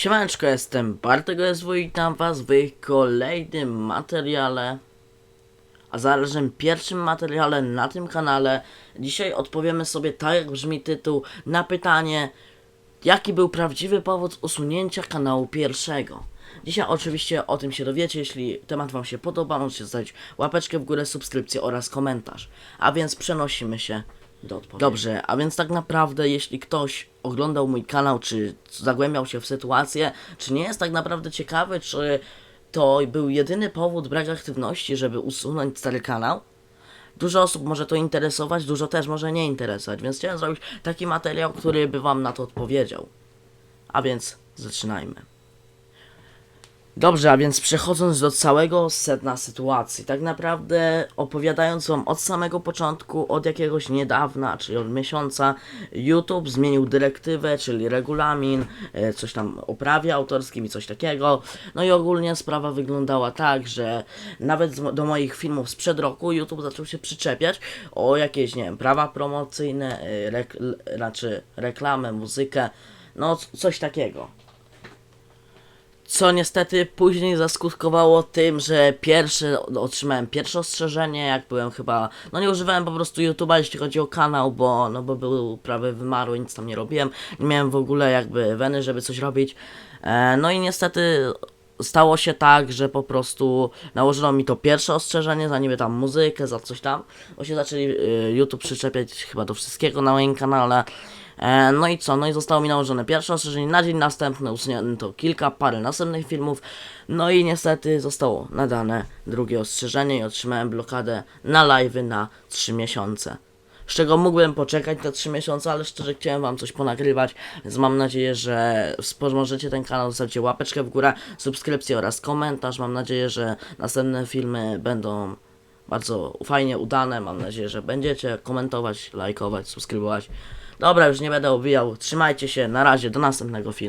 Siemaneczko, jestem Bartek SW i witam was w kolejnym materiale, a zarazem pierwszym materiale na tym kanale. Dzisiaj odpowiemy sobie, tak jak brzmi tytuł, na pytanie, jaki był prawdziwy powód usunięcia kanału pierwszego. Dzisiaj oczywiście o tym się dowiecie, jeśli temat wam się podoba, możecie zostawić łapeczkę w górę, subskrypcję oraz komentarz. A więc przenosimy się do odpowiedzi. Dobrze, a więc tak naprawdę jeśli ktoś oglądał mój kanał, czy zagłębiał się w sytuację, czy nie jest tak naprawdę ciekawy, czy to był jedyny powód brak aktywności, żeby usunąć stary kanał, Dużo osób może to interesować, dużo też może nie interesować, więc chciałem zrobić taki materiał, który by Wam na to odpowiedział. A więc zaczynajmy. Dobrze, a więc przechodząc do całego sedna sytuacji, tak naprawdę opowiadając Wam od samego początku, od jakiegoś niedawna, czyli od miesiąca, YouTube zmienił dyrektywę, czyli regulamin, e, coś tam o prawie autorskim i coś takiego. No i ogólnie sprawa wyglądała tak, że nawet do moich filmów sprzed roku YouTube zaczął się przyczepiać o jakieś, nie wiem, prawa promocyjne, e, rek, l- znaczy reklamę, muzykę, no coś takiego. Co niestety później zaskutkowało tym, że pierwsze otrzymałem pierwsze ostrzeżenie, jak byłem chyba. No nie używałem po prostu YouTube'a, jeśli chodzi o kanał, bo no bo był prawie wymarły, nic tam nie robiłem. Nie miałem w ogóle jakby weny, żeby coś robić. E, no i niestety stało się tak, że po prostu nałożono mi to pierwsze ostrzeżenie za niby tam muzykę, za coś tam, bo się zaczęli y, YouTube przyczepiać chyba do wszystkiego na moim kanale. E, no i co? No i zostało mi nałożone pierwsze ostrzeżenie, na dzień następny usunięto kilka, parę następnych filmów, no i niestety zostało nadane drugie ostrzeżenie i otrzymałem blokadę na live'y na 3 miesiące. Z czego mógłbym poczekać te 3 miesiące, ale szczerze chciałem wam coś ponagrywać, więc mam nadzieję, że wspomożecie ten kanał, zostawcie łapeczkę w górę, subskrypcję oraz komentarz. Mam nadzieję, że następne filmy będą bardzo fajnie udane. Mam nadzieję, że będziecie komentować, lajkować, subskrybować. Dobra, już nie będę obijał. Trzymajcie się, na razie, do następnego filmu.